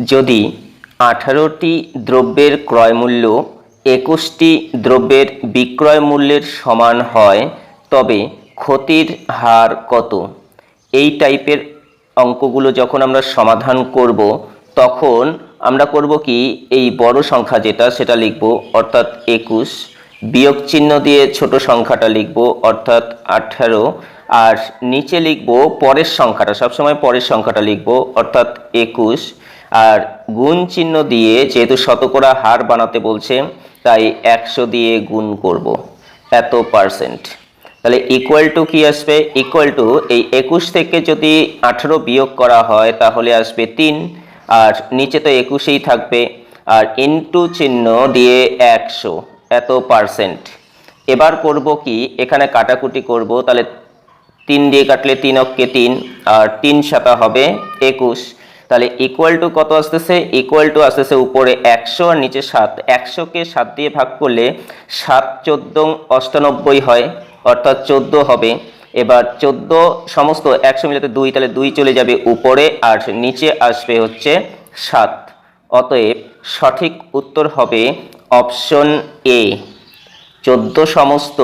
যদি আঠারোটি দ্রব্যের ক্রয়মূল্য একুশটি দ্রব্যের বিক্রয় মূল্যের সমান হয়, তবে ক্ষতির হার কত? এই টাইপের অঙ্কগুলো যখন আমরা সমাধান করব, তখন আমরা করব কি, এই বড় সংখ্যা যেটা, সেটা লিখব, অর্থাৎ একুশ, বিয়োগ চিহ্ন দিয়ে ছোট সংখ্যাটা লিখব, অর্থাৎ আঠারো, আর নিচে লিখব পরের সংখ্যাটা, সবসময় পরের সংখ্যাটা লিখব, অর্থাৎ একুশ আর গুণ চিহ্ন দিয়ে যেহেতু শতকরা হার বানাতে বলছে, তাই একশো দিয়ে গুণ করব। এত পার্সেন্ট তাহলে ইকুয়াল টু কি আসবে? ইকুয়াল টু এই একুশ থেকে যদি আঠেরো বিয়োগ করা হয়, তাহলে আসবে তিন। আর নিচে তো একুশেই থাকবে। আর ইনটু চিহ্ন দিয়ে একশো। এত পার্সেন্ট এবার করব কি? এখানে কাটাকুটি করব। তাহলে তিন দিয়ে কাটলে তিন অক্ষে তিন। আর তিন সাতা হবে একুশ। তাহলে ইকুয়াল টু কত আসতেছে? ইকুয়াল টু আসতেছে উপরে একশো আর নিচে সাত। একশোকে সাত দিয়ে ভাগ করলে সাত চোদ্দ অষ্টানব্বই হয়, অর্থাৎ চোদ্দ হবে। এবার চোদ্দ সমস্ত একশো মিলাতে দুই, তাহলে দুই চলে যাবে উপরে আর নিচে আসবে হচ্ছে সাত। অতএব সঠিক উত্তর হবে অপশন এ। চোদ্দ সমস্ত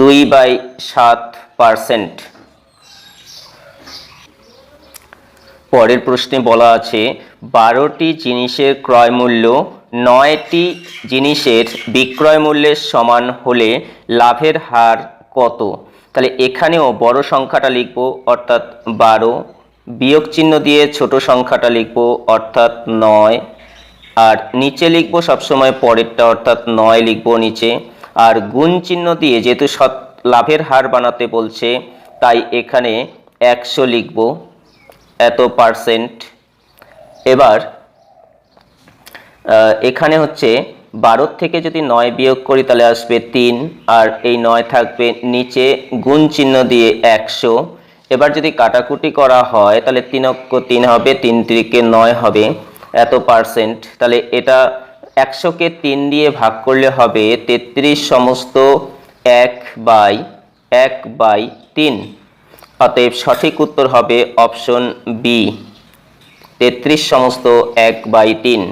দুই বাই সাত পার্সেন্ট। পরের প্রশ্নে বলা আছে, বারোটি জিনিসের ক্রয় মূল্য নয়টি জিনিসের বিক্রয় মূল্যের সমান হলে লাভের হার কত? তাহলে এখানেও বড় সংখ্যাটা লিখব, অর্থাৎ বারো। বিয়োগ চিহ্ন দিয়ে ছোট সংখ্যাটা লিখব, অর্থাৎ নয়। আর নিচে লিখব সবসময় পরেরটা, অর্থাৎ নয় লিখব নিচে। আর গুণ চিহ্ন দিয়ে যেহেতু সৎ লাভের হার বানাতে বলছে, তাই এখানে একশো লিখব। এত পার্সেন্ট। এবার এখানে হচ্ছে বারোর থেকে যদি নয় বিয়োগ করি তাহলে আসবে তিন, আর এই নয় থাকবে নিচে গুণ চিহ্ন দিয়ে একশো। এবার যদি কাটাকুটি করা হয় তাহলে তিন অক্ষ তিন হবে, তিন তিরিকে নয় হবে, এত পার্সেন্ট। তাহলে এটা একশোকে তিন দিয়ে ভাগ করলে হবে তেত্রিশ সমস্ত এক বাই এক বাই তিন। অতএব সঠিক উত্তর হবে অপশন বি। তেত্রিশ সমস্ত এক বাই তিন।